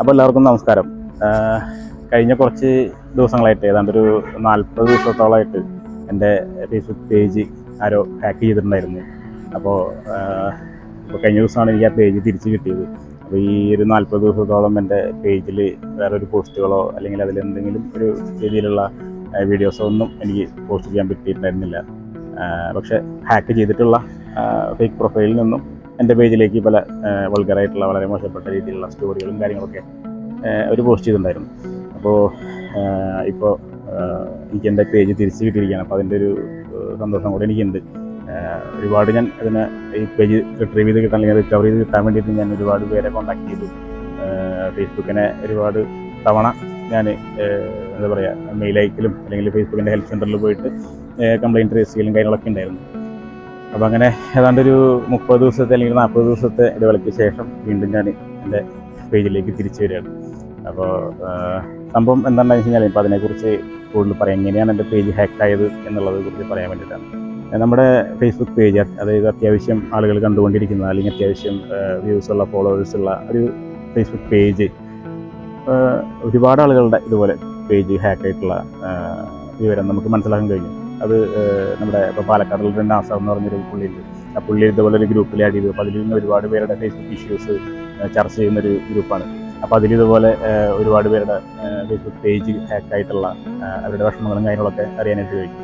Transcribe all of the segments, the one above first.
അപ്പോൾ എല്ലാവർക്കും നമസ്കാരം. കഴിഞ്ഞ കുറച്ച് ദിവസങ്ങളായിട്ട് ഏതാണ്ട് ഒരു നാൽപ്പത് ദിവസത്തോളമായിട്ട് എന്റെ ഫേസ്ബുക്ക് പേജ് ആരോ ഹാക്ക് ചെയ്തിട്ടുണ്ടായിരുന്നു. അപ്പോൾ ഇപ്പോൾ കഴിഞ്ഞ ദിവസമാണ് എനിക്ക് ആ പേജ് തിരിച്ച് കിട്ടിയത്. അപ്പോൾ ഈ ഒരു നാൽപ്പത് ദിവസത്തോളം എന്റെ പേജിൽ വേറൊരു പോസ്റ്റുകളോ അല്ലെങ്കിൽ അതിലെന്തെങ്കിലും ഒരു രീതിയിലുള്ള വീഡിയോസോ ഒന്നും എനിക്ക് പോസ്റ്റ് ചെയ്യാൻ പറ്റിയിട്ടുണ്ടായിരുന്നില്ല. പക്ഷേ ഹാക്ക് ചെയ്തിട്ടുള്ള ഫേക്ക് പ്രൊഫൈലിൽ നിന്നും എന്റെ പേജിലേക്ക് പല വൾഗറായിട്ടുള്ള വളരെ മോശപ്പെട്ട രീതിയിലുള്ള സ്റ്റോറികളും കാര്യങ്ങളൊക്കെ അവർ പോസ്റ്റ് ചെയ്തിട്ടുണ്ടായിരുന്നു. അപ്പോൾ ഇപ്പോൾ എനിക്ക് എന്റെ പേജ് തിരിച്ച് കിട്ടിയിരിക്കുകയാണ്. അപ്പോൾ അതിന്റെ ഒരു സന്തോഷം കൂടെ എനിക്കുണ്ട്. ഒരുപാട് ഞാൻ അതിനെ ഈ പേജ് റിട്രീവ് ചെയ്ത് കിട്ടാൻ അല്ലെങ്കിൽ റിക്കവർ ചെയ്ത് കിട്ടാൻ വേണ്ടിയിട്ട് ഞാൻ ഒരുപാട് പേരെ കോൺടാക്ട് ചെയ്തു. ഫേസ്ബുക്കിനെ ഒരുപാട് തവണ ഞാൻ എന്താ പറയുക മെയിൽ അയക്കലും അല്ലെങ്കിൽ ഫേസ്ബുക്കിന്റെ ഹെൽപ്പ് സെന്ററിൽ പോയിട്ട് കംപ്ലയിന്റ് രജിസ്റ്റർ ചെയ്യലും കാര്യങ്ങളൊക്കെ ഉണ്ടായിരുന്നു. അപ്പോൾ അങ്ങനെ ഏതാണ്ട് ഒരു മുപ്പത് ദിവസത്തെ അല്ലെങ്കിൽ നാൽപ്പത് ദിവസത്തെ ഇടവേളയ്ക്ക് ശേഷം വീണ്ടും ഞാൻ എന്റെ പേജിലേക്ക് തിരിച്ചു വരികയാണ്. അപ്പോൾ സംഭവം എന്താണെന്ന് വെച്ച് കഴിഞ്ഞാൽ ഇപ്പോൾ അതിനെക്കുറിച്ച് കൂടുതൽ പറയാം. എങ്ങനെയാണ് എന്റെ പേജ് ഹാക്ക് ആയത് എന്നുള്ളത് കുറിച്ച് പറയാൻ വേണ്ടിയിട്ടാണ്. നമ്മുടെ ഫേസ്ബുക്ക് പേജ് അതായത് അത്യാവശ്യം ആളുകൾ കണ്ടുകൊണ്ടിരിക്കുന്ന അല്ലെങ്കിൽ അത്യാവശ്യം വ്യൂസ് ഉള്ള ഫോളോവേഴ്സ് ഉള്ള ഒരു ഫേസ്ബുക്ക് പേജ് ഒരുപാട് ആളുകളുടെ ഇതുപോലെ പേജ് ഹാക്ക് ആയിട്ടുള്ള വിവരം നമുക്ക് മനസ്സിലാക്കാൻ കഴിഞ്ഞു. അത് നമ്മുടെ ഇപ്പോൾ പാലക്കാടുള്ള ഒരു നാസർ എന്ന് പറഞ്ഞൊരു പുള്ളിയുണ്ട്. ആ പുള്ളി ഇതുപോലെ ഒരു ഗ്രൂപ്പിൽ ആഡ് ചെയ്തു. അപ്പോൾ അതിൽ നിന്ന് ഒരുപാട് പേരുടെ ഫേസ്ബുക്ക് ഇഷ്യൂസ് ചർച്ച ചെയ്യുന്നൊരു ഗ്രൂപ്പാണ്. അപ്പോൾ അതിൽ ഇതുപോലെ ഒരുപാട് പേരുടെ ഫേസ്ബുക്ക് പേജ് ഹാക്ക് ആയിട്ടുള്ള അവരുടെ വിഷമങ്ങളും കാര്യങ്ങളൊക്കെ അറിയാനായിട്ട് കഴിക്കും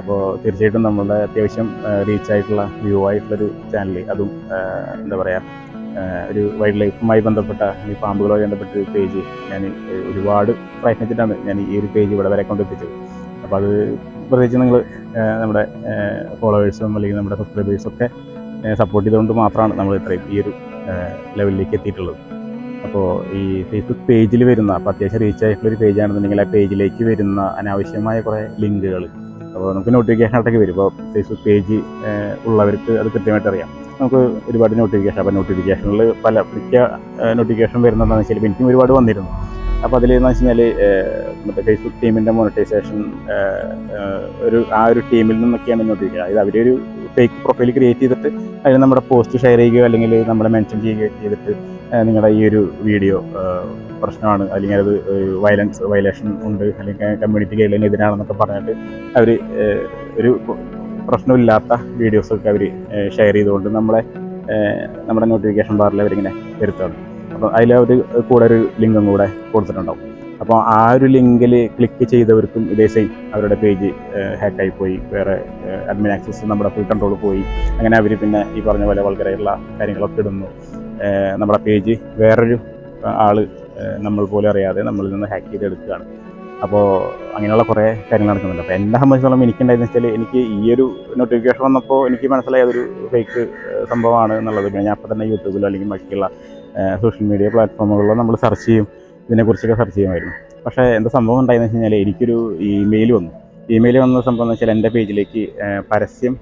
അപ്പോൾ തീർച്ചയായിട്ടും നമ്മളുടെ അത്യാവശ്യം റീച്ച് ആയിട്ടുള്ള വ്യൂ ആയിട്ടുള്ളൊരു ചാനൽ അതും എന്താ പറയുക ഒരു വൈൽഡ് ലൈഫുമായി ബന്ധപ്പെട്ട ഈ പാമ്പുകളുമായി ബന്ധപ്പെട്ട ഒരു പേജ് ഞാൻ ഒരുപാട് പ്രയത്നിച്ചിട്ടാണ് ഞാൻ ഈ ഒരു പേജ് ഇവിടെ വരെ കൊണ്ടെത്തിച്ചത്. അപ്പോൾ അത് പ്രത്യേകിച്ച് നിങ്ങൾ നമ്മുടെ ഫോളോവേഴ്സും അല്ലെങ്കിൽ നമ്മുടെ സബ്സ്ക്രൈബേഴ്സും ഒക്കെ സപ്പോർട്ട് ചെയ്തുകൊണ്ട് മാത്രമാണ് നമ്മൾ ഇത്രയും ഈ ഒരു ലെവലിലേക്ക് എത്തിയിട്ടുള്ളത്. അപ്പോൾ ഈ ഫേസ്ബുക്ക് പേജിൽ വരുന്ന അപ്പോൾ അത്യാവശ്യം റീച്ച് ആയിട്ടുള്ള ഒരു പേജാണെന്നുണ്ടെങ്കിൽ ആ പേജിലേക്ക് വരുന്ന അനാവശ്യമായ കുറേ ലിങ്കുകൾ അപ്പോൾ നമുക്ക് നോട്ടിഫിക്കേഷൻ ആയിട്ടൊക്കെ വരും. ഇപ്പോൾ ഫേസ്ബുക്ക് പേജ് ഉള്ളവർക്ക് അത് കൃത്യമായിട്ട് അറിയാം. നമുക്ക് ഒരുപാട് നോട്ടിഫിക്കേഷൻ അപ്പോൾ നോട്ടിഫിക്കേഷനിൽ പല മിക്ക നോട്ടിഫിക്കേഷൻ വരുന്നതെന്ന് വെച്ചാൽ എനിക്കും ഒരുപാട് വന്നിരുന്നു. അപ്പോൾ അതിലെന്ന് വെച്ച് കഴിഞ്ഞാൽ മറ്റേ ഫേസ്ബുക്ക് ടീമിന്റെ മോണിറ്റൈസേഷൻ ഒരു ആ ഒരു ടീമിൽ നിന്നൊക്കെയാണ് നോട്ടിഫിക്കേഷൻ അതായത് അവരൊരു ഫേക്ക് പ്രൊഫൈൽ ക്രിയേറ്റ് ചെയ്തിട്ട് അതിൽ നമ്മുടെ പോസ്റ്റ് ഷെയർ ചെയ്യുകയോ അല്ലെങ്കിൽ നമ്മളെ മെൻഷൻ ചെയ്യുകയോ ചെയ്തിട്ട് നിങ്ങളുടെ ഈ ഒരു വീഡിയോ പ്രശ്നമാണ്. അല്ലെങ്കിൽ അത് വയലൻസ് വയലേഷൻ ഉണ്ട്. അല്ലെങ്കിൽ കമ്മ്യൂണിറ്റി ഗൈഡ്ലൈൻ എതിരാണെന്നൊക്കെ പറഞ്ഞിട്ട് അവർ ഒരു പ്രശ്നമില്ലാത്ത വീഡിയോസൊക്കെ അവർ ഷെയർ ചെയ്തുകൊണ്ട് നമ്മളെ നമ്മുടെ നോട്ടിഫിക്കേഷൻ ബാറിൽ അവരിങ്ങനെ വരുത്തുകയാണ്. അപ്പോൾ അതിൽ അവർ കൂടെ ഒരു ലിങ്കും കൂടെ കൊടുത്തിട്ടുണ്ടാവും. അപ്പോൾ ആ ഒരു ലിങ്കിൽ ക്ലിക്ക് ചെയ്തവർക്കും ഇതേ സെയിം അവരുടെ പേജ് ഹാക്കായി പോയി. വേറെ അഡ്മിൻ ആക്സസ് നമ്മുടെ ഫുൾ കൺട്രോൾ പോയി. അങ്ങനെ അവർ പിന്നെ ഈ പറഞ്ഞ പോലെ വളരെയുള്ള കാര്യങ്ങളൊക്കെ ഇടുന്നു. നമ്മുടെ പേജ് വേറൊരു ആൾ നമ്മൾ പോലും അറിയാതെ നമ്മളിൽ നിന്ന് ഹാക്ക് ചെയ്തെടുക്കുകയാണ്. അപ്പോൾ അങ്ങനെയുള്ള കുറേ കാര്യങ്ങൾ നടക്കുന്നുണ്ട്. അപ്പോൾ എന്നെ സംബന്ധിച്ചിടത്തോളം എനിക്കുണ്ടായെന്ന് വെച്ചാൽ എനിക്ക് ഈ ഒരു നോട്ടിഫിക്കേഷൻ വന്നപ്പോൾ എനിക്ക് മനസ്സിലായി അതൊരു ഫേക്ക് സംഭവമാണ് എന്നുള്ളത്. പിന്നെ ഞാൻ അപ്പോൾ തന്നെ യൂട്യൂബിലോ അല്ലെങ്കിൽ ബാക്കിയുള്ള സോഷ്യൽ മീഡിയ പ്ലാറ്റ്ഫോമുകളിലോ നമ്മൾ സെർച്ച് ചെയ്യും. ഇതിനെക്കുറിച്ചൊക്കെ സെർച്ച് ചെയ്യുമായിരുന്നു. പക്ഷേ എന്താ സംഭവം ഉണ്ടായെന്ന് വെച്ച് കഴിഞ്ഞാൽ എനിക്കൊരു ഇമെയിൽ വന്നു. ഇമെയിൽ വന്ന സംഭവം എന്ന് വെച്ചാൽ എന്റെ പേജിലേക്ക് പരസ്യം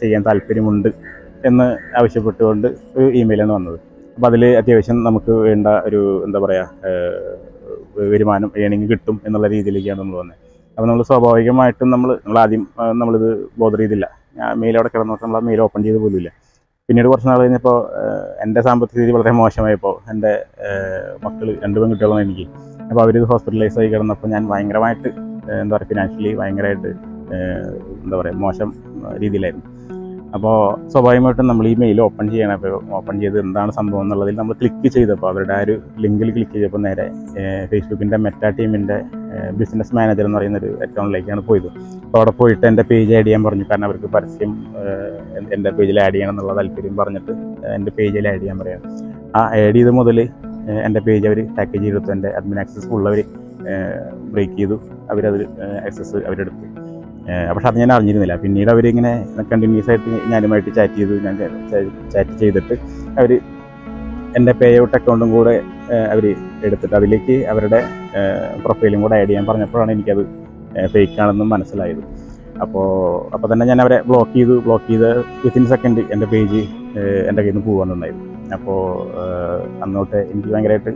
ചെയ്യാൻ താല്പര്യമുണ്ട് എന്ന് ആവശ്യപ്പെട്ടുകൊണ്ട് ഒരു ഇമെയിലാണ് വന്നത്. അപ്പോൾ അതിൽ അത്യാവശ്യം നമുക്ക് വേണ്ട ഒരു എന്താ പറയുക വരുമാനം ഏണിങ് കിട്ടും എന്നുള്ള രീതിയിലേക്കാണ് നമ്മൾ വന്നത് അപ്പോൾ നമ്മൾ സ്വാഭാവികമായിട്ടും നമ്മൾ നമ്മൾ ആദ്യം നമ്മളിത് ബോധർ ചെയ്തില്ല. മെയിൽ അവിടെ കിടന്നു നമ്മൾ ആ മെയിൽ ഓപ്പൺ ചെയ്ത് പോലുമില്ല. പിന്നീട് കുറച്ച് നാൾ കഴിഞ്ഞപ്പോൾ എന്റെ സാമ്പത്തിക സ്ഥിതി വളരെ മോശമായപ്പോൾ എന്റെ മക്കൾ രണ്ട് പെൺകുട്ടികളാണ് എനിക്ക്. അപ്പോൾ അവരിത് ഹോസ്പിറ്റലൈസ് ആയി കിടന്നപ്പോൾ ഞാൻ ഭയങ്കരമായിട്ട് എന്താ പറയുക ഫിനാൻഷ്യലി ഭയങ്കരമായിട്ട് എന്താ പറയുക മോശം രീതിയിലായിരുന്നു. അപ്പോൾ സ്വാഭാവികമായിട്ടും നമ്മൾ ഈ മെയിൽ ഓപ്പൺ ചെയ്യണം. അപ്പോൾ ഓപ്പൺ ചെയ്ത് എന്താണ് സംഭവം എന്നുള്ളതിൽ നമ്മൾ ക്ലിക്ക് ചെയ്തപ്പോൾ അവരുടെ ആ ഒരു ലിങ്കിൽ ക്ലിക്ക് ചെയ്തപ്പോൾ നേരെ ഫേസ്ബുക്കിന്റെ മെറ്റാ ടീമിന്റെ ബിസിനസ് മാനേജർ എന്ന് പറയുന്ന ഒരു അക്കൗണ്ടിലേക്കാണ് പോയത്. അപ്പോൾ അവിടെ പോയിട്ട് എന്റെ പേജ് ആഡ് ചെയ്യാൻ പറഞ്ഞു. കാരണം അവർക്ക് പരസ്യം എന്റെ പേജിൽ ആഡ് ചെയ്യണം എന്നുള്ള താല്പര്യം പറഞ്ഞിട്ട് എന്റെ പേജിൽ ആഡ് ചെയ്യാൻ പറയാം. ആ ആഡ് ചെയ്ത് മുതൽ എന്റെ പേജ് അവർ പാക്കേജ് ചെയ്തെടുത്തു എന്റെ അഡ്മിൻ ആക്സസ് ഉള്ളവർ ബ്രേക്ക് ചെയ്തു. അവരത് ആക്സസ് അവരെടുത്തു. പക്ഷെ അത് ഞാൻ അറിഞ്ഞിരുന്നില്ല. പിന്നീട് അവരിങ്ങനെ കണ്ടിന്യൂസ് ആയിട്ട് ഞാനുമായിട്ട് ചാറ്റ് ചെയ്തു. ഞാൻ ചാറ്റ് ചെയ്തിട്ട് അവർ എന്റെ പേ ഔട്ട് അക്കൗണ്ടും കൂടെ അവർ എടുത്തിട്ട് അതിലേക്ക് അവരുടെ പ്രൊഫൈലും കൂടെ ആഡ് ചെയ്യാൻ പറഞ്ഞപ്പോഴാണ് എനിക്കത് ഫേക്ക് ആണെന്ന് മനസ്സിലായത്. അപ്പോൾ അപ്പോൾ തന്നെ ഞാൻ അവരെ ബ്ലോക്ക് ചെയ്തു. ബ്ലോക്ക് ചെയ്ത് വിത്തിൻ സെക്കൻഡ് എന്റെ പേജ് എന്റെ കയ്യിൽ നിന്ന് പോകാനുണ്ടായിരുന്നു അപ്പോൾ അന്നോട്ട് എനിക്ക് ഭയങ്കരമായിട്ട്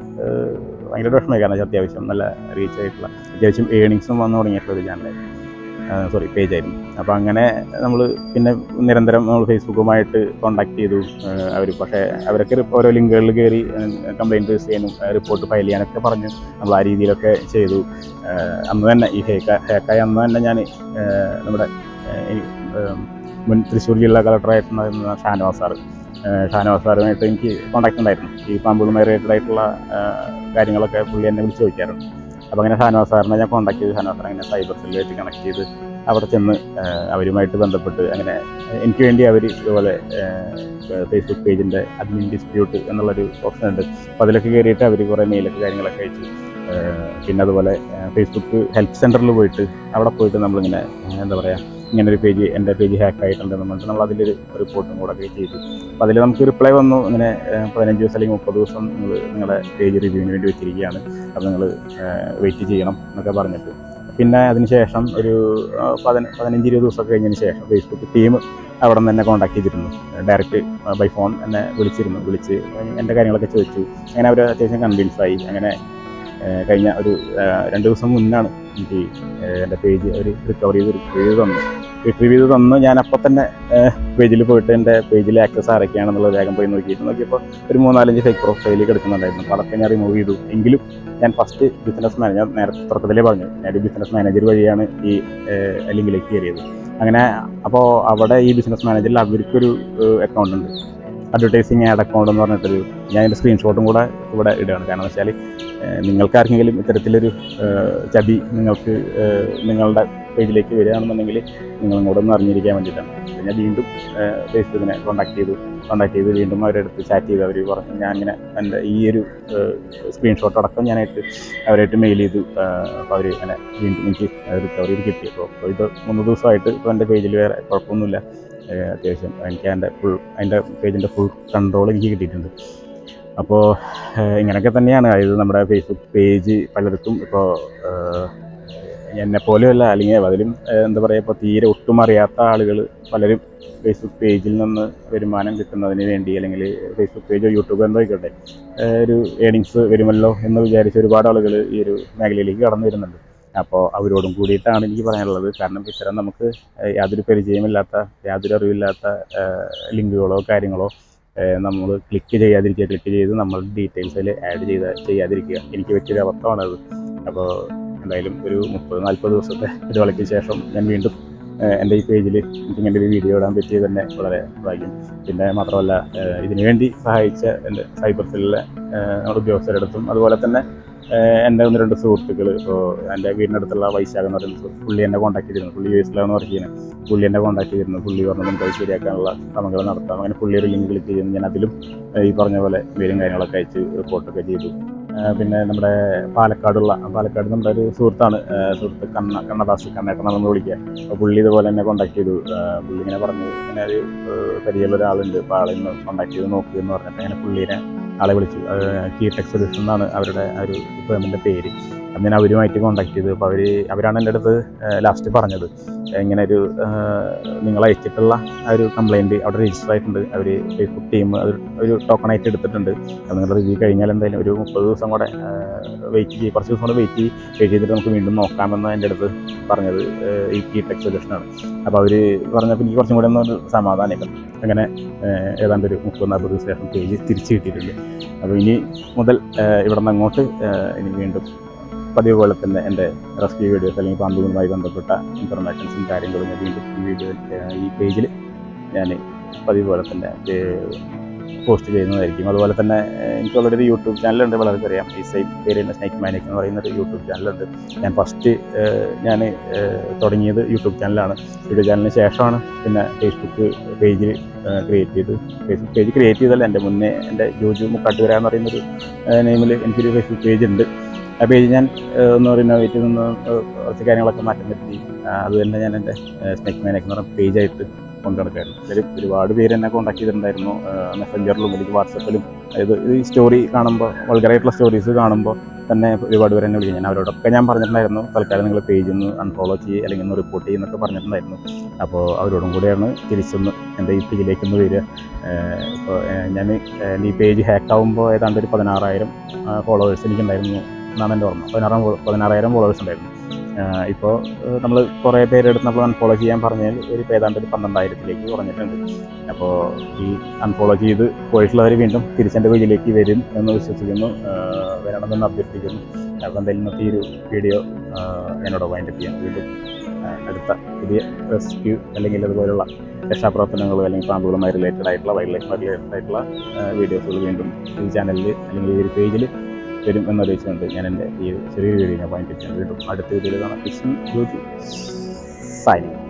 ഭയങ്കര വിഷമമായി. കാരണം അത്യാവശ്യം നല്ല റീച്ച് ആയിട്ടുള്ള അത്യാവശ്യം ഏണിങ്സും വന്നു തുടങ്ങിയിട്ടുള്ള ഒരു ചാനലായിരുന്നു സോറി പേജ് ആയിരുന്നു അപ്പോൾ അങ്ങനെ നമ്മൾ പിന്നെ നിരന്തരം നമ്മൾ ഫേസ്ബുക്കുമായിട്ട് കോണ്ടാക്ട് ചെയ്തു. അവർ പക്ഷേ അവരൊക്കെ ഓരോ ലിങ്കുകളിൽ കയറി കംപ്ലയിന്റ് രജിസ്റ്റർ ചെയ്യാനും റിപ്പോർട്ട് ഫയൽ ചെയ്യാനൊക്കെ പറഞ്ഞു. നമ്മൾ ആ രീതിയിലൊക്കെ ചെയ്തു. അന്ന് തന്നെ ഈ ഹേക്ക ഹേക്കായ അന്ന് തന്നെ ഞാൻ നമ്മുടെ മുൻ തൃശ്ശൂർ ജില്ലാ കളക്ടറായിട്ടുണ്ടായിരുന്ന ഷാനവാസ് സാറ്. ഷാനവാസ് സാറുമായിട്ട് എനിക്ക് കോൺടാക്റ്റ് ഉണ്ടായിരുന്നു. ഈ പാമ്പുകളുമായി റിലേറ്റഡ് ആയിട്ടുള്ള കാര്യങ്ങളൊക്കെ പുള്ളി എന്നെ വിളിച്ച് ചോദിക്കാറുണ്ട്. അപ്പോൾ അങ്ങനെ ഷാനവാസ് സാറിനെ ഞാൻ കോൺടാക്ട് ചെയ്ത് ഷാനവാസ് അങ്ങനെ സൈബർ സെല്ലുമായിട്ട് കണക്ട് ചെയ്ത് അവിടെ ചെന്ന് അവരുമായിട്ട് ബന്ധപ്പെട്ട് അങ്ങനെ എനിക്ക് വേണ്ടി അവർ ഇതുപോലെ ഫേസ്ബുക്ക് പേജിന്റെ അഡ്മിൻ ഡിസ്പ്യൂട്ട് എന്നുള്ളൊരു ഓപ്ഷൻ ഉണ്ട്. അപ്പോൾ അതിലൊക്കെ കയറിയിട്ട് അവർ കുറേ മെയിലൊക്കെ കാര്യങ്ങളൊക്കെ അയച്ചു. പിന്നെ അതുപോലെ ഫേസ്ബുക്ക് ഹെൽപ്പ് സെന്ററിൽ പോയിട്ട് അവിടെ പോയിട്ട് നമ്മളിങ്ങനെ എന്താ പറയുക ഇങ്ങനെ ഒരു പേജ് എന്റെ പേജ് ഹാക്ക് ആയിട്ടുണ്ടെന്ന് പറഞ്ഞിട്ട് നമ്മൾ അതിലൊരു റിപ്പോർട്ടും കൂടെ ഒക്കെ ചെയ്തു. അപ്പോൾ അതിൽ നമുക്ക് റിപ്ലൈ വന്നു ഇങ്ങനെ പതിനഞ്ച് ദിവസം അല്ലെങ്കിൽ മുപ്പത് ദിവസം നിങ്ങൾ നിങ്ങളുടെ പേജ് റിവ്യൂവിന് വേണ്ടി വെച്ചിരിക്കുകയാണ്. അപ്പോൾ നിങ്ങൾ വെയിറ്റ് ചെയ്യണം എന്നൊക്കെ പറഞ്ഞിട്ട്. പിന്നെ അതിനുശേഷം ഒരു പതിന പതിനഞ്ച് ഇരുപത് ദിവസമൊക്കെ കഴിഞ്ഞതിന് ശേഷം ഫേസ്ബുക്ക് ടീം അവിടെ നിന്ന് തന്നെ കോൺടാക്ട് ചെയ്തിരുന്നു. ഡയറക്റ്റ് ബൈ ഫോൺ എന്നെ വിളിച്ചിരുന്നു. വിളിച്ച് എന്റെ കാര്യങ്ങളൊക്കെ ചോദിച്ചു. അങ്ങനെ അവർ അത്യാവശ്യം കൺവിൻസ് ആയി. അങ്ങനെ കഴിഞ്ഞ ഒരു രണ്ട് ദിവസം മുന്നാണ് എനിക്ക് എന്റെ പേജ് ഒരു റിക്കവർ ചെയ്ത് റിട്രീവ് ചെയ്ത് തന്നു. റിട്രീവ് ചെയ്ത് തന്നു ഞാൻ അപ്പം തന്നെ പേജിൽ പോയിട്ട് എന്റെ പേജിൽ ആക്സസ് ആരൊക്കെയാണെന്നുള്ള വേഗം പോയി നോക്കിയിട്ട് നോക്കിയപ്പോൾ ഒരു മൂന്നാലഞ്ച് ഫേക്ക് പ്രൊഫൈൽ കിടക്കുന്നുണ്ടായിരുന്നു അപ്പോൾ അതൊക്കെ ഞാൻ റിമൂവ് ചെയ്തു. എങ്കിലും ഞാൻ ഫസ്റ്റ് ബിസിനസ് മാനേജർ നേരത്തെ തുടക്കത്തിലേ പറഞ്ഞു. ഞാൻ ഒരു ബിസിനസ് മാനേജർ വഴിയാണ് ഈ അല്ലെങ്കിൽ കയറിയത്. അങ്ങനെ അപ്പോൾ അവിടെ ഈ ബിസിനസ് മാനേജറിൽ അവർക്കൊരു അക്കൗണ്ട് ഉണ്ട്. അഡ്വർടൈസിങ് ആഡ് അക്കൗണ്ട് എന്ന് പറഞ്ഞിട്ടൊരു ഞാൻ എന്റെ സ്ക്രീൻഷോട്ടും കൂടെ ഇവിടെ ഇടുകയാണ്. കാരണം വെച്ചാൽ നിങ്ങൾക്ക് ആർക്കെങ്കിലും ഇത്തരത്തിലൊരു ചതി നിങ്ങൾക്ക് നിങ്ങളുടെ പേജിലേക്ക് വരികയാണെന്നുണ്ടെങ്കിൽ നിങ്ങളും കൂടെ ഒന്ന് അറിഞ്ഞിരിക്കാൻ വേണ്ടിയിട്ടാണ്. ഞാൻ വീണ്ടും ഫേസ്ബുക്കിനെ കോൺടാക്ട് ചെയ്തു. കോൺടാക്ട് ചെയ്ത് വീണ്ടും അവരുടെ അടുത്ത് ചാറ്റ് ചെയ്ത്. അവർ പറഞ്ഞു ഞാൻ ഇങ്ങനെ എന്റെ ഈ ഒരു സ്ക്രീൻഷോട്ട് അടക്കം ഞാനായിട്ട് അവരായിട്ട് മെയിൽ ചെയ്തു. അപ്പോൾ അവർ അങ്ങനെ വീണ്ടും എനിക്ക് റിക്കവറി ചെയ്ത് കിട്ടി. അപ്പോൾ ഇത് മൂന്ന് ദിവസമായിട്ട് ഇപ്പോൾ എന്റെ പേജിൽ വേറെ കുഴപ്പമൊന്നുമില്ല. അത്യാവശ്യം എനിക്ക് അതിന്റെ ഫുൾ അതിന്റെ പേജിന്റെ ഫുൾ കൺട്രോൾ എനിക്ക് കിട്ടിയിട്ടുണ്ട്. അപ്പോൾ ഇങ്ങനെയൊക്കെ തന്നെയാണ്. അതായത് നമ്മുടെ ഫേസ്ബുക്ക് പേജ് പലർക്കും ഇപ്പോൾ എന്നെ പോലെയല്ല അല്ലെങ്കിൽ അതിലും എന്താ പറയുക ഇപ്പോൾ തീരെ ഒട്ടും അറിയാത്ത ആളുകൾ പലരും ഫേസ്ബുക്ക് പേജിൽ നിന്ന് വരുമാനം കിട്ടുന്നതിന് വേണ്ടി അല്ലെങ്കിൽ ഫേസ്ബുക്ക് പേജോ യൂട്യൂബോ എന്തോ ആയിക്കോട്ടെ ഒരു ഏണിങ്സ് വരുമല്ലോ എന്ന് വിചാരിച്ച് ഒരുപാട് ആളുകൾ ഈ ഒരു മേഖലയിലേക്ക് കടന്നു വരുന്നുണ്ട്. അപ്പോൾ അവരോടും കൂടിയിട്ടാണ് എനിക്ക് പറയാനുള്ളത്. കാരണം ഇത്തരം നമുക്ക് യാതൊരു പരിചയമില്ലാത്ത യാതൊരു അറിവില്ലാത്ത ലിങ്കുകളോ കാര്യങ്ങളോ നമ്മൾ ക്ലിക്ക് ചെയ്യാതിരിക്കുക. ക്ലിക്ക് ചെയ്ത് നമ്മൾ ഡീറ്റെയിൽസിൽ ആഡ് ചെയ്ത ചെയ്യാതിരിക്കുക. എനിക്ക് പറ്റിയൊരു അബദ്ധമാണത് അപ്പോൾ എന്തായാലും ഒരു മുപ്പത് നാൽപ്പത് ദിവസത്തെ ഇടവേളയ്ക്ക് ശേഷം ഞാൻ വീണ്ടും എന്റെ ഈ പേജിൽ എനിക്ക് ഒരു വീഡിയോ ഇടാൻ പറ്റിയത് തന്നെ വളരെ ഭാഗ്യം. പിന്നെ മാത്രമല്ല ഇതിനുവേണ്ടി വേണ്ടി സഹായിച്ച എന്റെ സൈബർ സെല്ലിലെ നമ്മുടെ ഉദ്യോഗസ്ഥരുടെ അടുത്തും അതുപോലെ തന്നെ എന്റെ ഒന്ന് രണ്ട് സുഹൃത്തുക്കൾ ഇപ്പോൾ എന്റെ വീടിനടുത്തുള്ള വൈശാഖ് എന്ന് പറയുന്ന പുള്ളി എന്നെ കോൺടാക്ട് ചെയ്തിരുന്നു. പുള്ളി യു എസിലാണ് വർക്ക് ചെയ്യുന്നത് പുള്ളി എന്നെ കോൺടാക്ട് ചെയ്തിരുന്നു. പുള്ളി പറഞ്ഞു നമുക്ക് ശരിയാക്കാനുള്ള ശ്രമങ്ങൾ നടത്താം. അങ്ങനെ പുള്ളി ഒരു ലിങ്ക് ക്ലിക്ക് ചെയ്യുന്നു ഞാൻ അതിലും ഈ പറഞ്ഞ പോലെ പേരും കാര്യങ്ങളൊക്കെ അയച്ച് റിപ്പോർട്ടൊക്കെ ചെയ്തു. പിന്നെ നമ്മുടെ പാലക്കാടുള്ള പാലക്കാട് നമ്മുടെ ഒരു സുഹൃത്താണ്. സുഹൃത്ത് കണ്ണ കണ്ണദാസ് കണ്ണേട്ടൻ നമ്മൾ വിളിക്കുക. അപ്പോൾ പുള്ളി ഇതുപോലെ എന്നെ കോൺടാക്ട് ചെയ്തു. പുള്ളി ഇങ്ങനെ പറഞ്ഞു ഇങ്ങനെ ഒരു പരിചയമുള്ള ഒരാളുണ്ട്. അപ്പോൾ ആളെ കോൺടാക്ട് ചെയ്ത് നോക്കിയെന്ന് പറഞ്ഞിട്ട് അങ്ങനെ പുള്ളീനെ ആളെ വിളിച്ചു. കീ ടെക് സൊല്യൂഷൻ എന്നാണ് അവരുടെ ഒരു ഫേമിന്റെ പേര്. അപ്പം ഞാൻ അവരുമായിട്ട് കോൺടാക്ട് ചെയ്തു. അപ്പോൾ അവർ അവരാണ് എന്റെ അടുത്ത് ലാസ്റ്റ് പറഞ്ഞത്. ഇങ്ങനെ ഒരു നിങ്ങൾ അയച്ചിട്ടുള്ള ആ ഒരു കംപ്ലയിന്റ് അവിടെ രജിസ്റ്റർ ആയിട്ടുണ്ട്. അവർ ഫേസ്ബുക്ക് ടീം അത് ഒരു ടോക്കണായിട്ട് എടുത്തിട്ടുണ്ട്. അത് നിങ്ങളുടെ റിവ്യൂ കഴിഞ്ഞാൽ എന്തായാലും ഒരു മുപ്പത് ദിവസം കൂടെ വെയിറ്റ് ചെയ്യും കുറച്ച് ദിവസം കൂടെ വെയിറ്റ് വെയിറ്റ് ചെയ്തിട്ട് നമുക്ക് വീണ്ടും നോക്കാമെന്ന് എന്റെ അടുത്ത് പറഞ്ഞത്. ഈ കീ ടെക് സൊല്യൂഷനാണ് അപ്പോൾ അവർ പറഞ്ഞപ്പോൾ എനിക്ക് കുറച്ചും കൂടെ ഒന്ന് സമാധാനം അങ്ങനെ ഏതാണ്ട് ഒരു മുപ്പത് നാൽപ്പത് ദിവസം പേജ് തിരിച്ച് കിട്ടിയിട്ടുണ്ട്. അപ്പോൾ ഇനി മുതൽ ഇവിടെ നിന്ന് അങ്ങോട്ട് ഇനി വീണ്ടും പതിവ് പോലെ തന്നെ എന്റെ റെസ്ക്യൂ വീഡിയോസ് അല്ലെങ്കിൽ പാമ്പുകളുമായി ബന്ധപ്പെട്ട ഇൻഫർമേഷൻസും കാര്യങ്ങളും വീണ്ടും ഈ വീഡിയോ ഈ പേജിൽ ഞാൻ പതിവ് പോലെ തന്നെ പോസ്റ്റ് ചെയ്യുന്നതായിരിക്കും. അതുപോലെ തന്നെ എനിക്ക് ഓൾറെഡി ഒരു യൂട്യൂബ് ചാനലുണ്ട് വളരെ അറിയാം ഈ സൈ പേര് സ്നേക്ക് മാനിക് എന്ന് പറയുന്ന ഒരു യൂട്യൂബ് ചാനലുണ്ട്. ഞാൻ ഫസ്റ്റ് ഞാൻ തുടങ്ങിയത് യൂട്യൂബ് ചാനലാണ്. യൂട്യൂബ് ചാനലിന് ശേഷമാണ് പിന്നെ ഫേസ്ബുക്ക് പേജിൽ ക്രിയേറ്റ് ചെയ്ത് ഫേസ്ബുക്ക് പേജ് ക്രിയേറ്റ് ചെയ്തല്ല എന്റെ മുന്നേ എന്റെ ജോജു മുക്കാട്ടുകര എന്ന് പറയുന്നൊരു നെയിമിൽ എനിക്കൊരു ഫേസ്ബുക്ക് പേജ് ഉണ്ട്. ആ പേജ് ഞാൻ ഒന്ന് ഒന്ന് റിനോവേറ്റ് നിന്ന് കുറച്ച് കാര്യങ്ങളൊക്കെ മാറ്റം പറ്റി അത് തന്നെ ഞാൻ എന്റെ സ്നേക് മാനേക്ക് എന്ന് പറഞ്ഞ പേജായിട്ട് കൊണ്ടു നടക്കായിരുന്നു അതിൽ ഒരുപാട് പേര് എന്നെ കോൺടാക്ട് ചെയ്തിട്ടുണ്ടായിരുന്നു. മെസ്സഞ്ചറിലും അല്ലെങ്കിൽ വാട്സപ്പിലും അതായത് ഈ സ്റ്റോറി കാണുമ്പോൾ വൾഗറായിട്ടുള്ള സ്റ്റോറീസ് കാണുമ്പോൾ തന്നെ ഒരുപാട് പേര് എന്നെ വിളിക്കും. ഞാൻ അവരോടൊക്കെ ഞാൻ പറഞ്ഞിട്ടുണ്ടായിരുന്നു. തൽക്കാലം നിങ്ങൾ പേജ് ഒന്ന് അൺഫോളോ ചെയ്യുക അല്ലെങ്കിൽ ഒന്ന് റിപ്പോർട്ട് ചെയ്യുന്നൊക്കെ പറഞ്ഞിട്ടുണ്ടായിരുന്നു. അപ്പോൾ അവരോടും കൂടെയാണ് തിരിച്ചൊന്ന് എന്റെ ഈ പേജിലേക്ക് ഒന്ന് വരിക ഇപ്പോൾ ഞാൻ ഈ പേജ് ഹാക്ക് ആകുമ്പോൾ ഏതാണ്ട് ഒരു പതിനാറായിരം ഫോളോവേഴ്സ് എനിക്കുണ്ടായിരുന്നു. എന്നാണ് എന്റെ ഓർമ്മ. പതിനാറാം പതിനാറായിരം ഫോളോവേഴ്സ് ഉണ്ടായിരുന്നു. ഇപ്പോൾ നമ്മൾ കുറേ പേരെടുത്ത് നമ്മൾ അൺഫോളോ ചെയ്യാൻ പറഞ്ഞാൽ ഒരു ഏതാണ്ട് ഒരു പന്ത്രണ്ടായിരത്തിലേക്ക് കുറഞ്ഞിട്ടുണ്ട്. അപ്പോൾ ഈ അൺഫോളോ ചെയ്ത് പോയിട്ടുള്ളവർ വീണ്ടും തിരിച്ചെന്റെ പേജിലേക്ക് വരും എന്ന് വിശ്വസിക്കുന്നു. വരണമെന്ന് അഭ്യർത്ഥിക്കുന്നു. അപ്പോൾ ഇന്നത്തെ ഈ ഒരു വീഡിയോ എന്നോട് വൈൻഡ് ചെയ്യാം. വീണ്ടും അടുത്ത പുതിയ റെസ്ക്യൂ അല്ലെങ്കിൽ അതുപോലുള്ള രക്ഷാപ്രവർത്തനങ്ങൾ അല്ലെങ്കിൽ പാമ്പുകളുമായി റിലേറ്റഡ് ആയിട്ടുള്ള വൈൽഡ് ലൈഫുമായി റിലേറ്റഡ് ആയിട്ടുള്ള വീഡിയോസുകൾ വീണ്ടും ഈ ചാനലിൽ അല്ലെങ്കിൽ ഈ ഒരു പേജിൽ വരും എന്നറിയിച്ചുകൊണ്ട് ഞാൻ എന്റെ ഈ ചെറിയ വീഡിയോ ഞാൻ ചെയ്യാം വീണ്ടും അടുത്ത വീഡിയോയിൽ കാണാം. വിഷ്ണു ജ്യോതി സൈനിങ്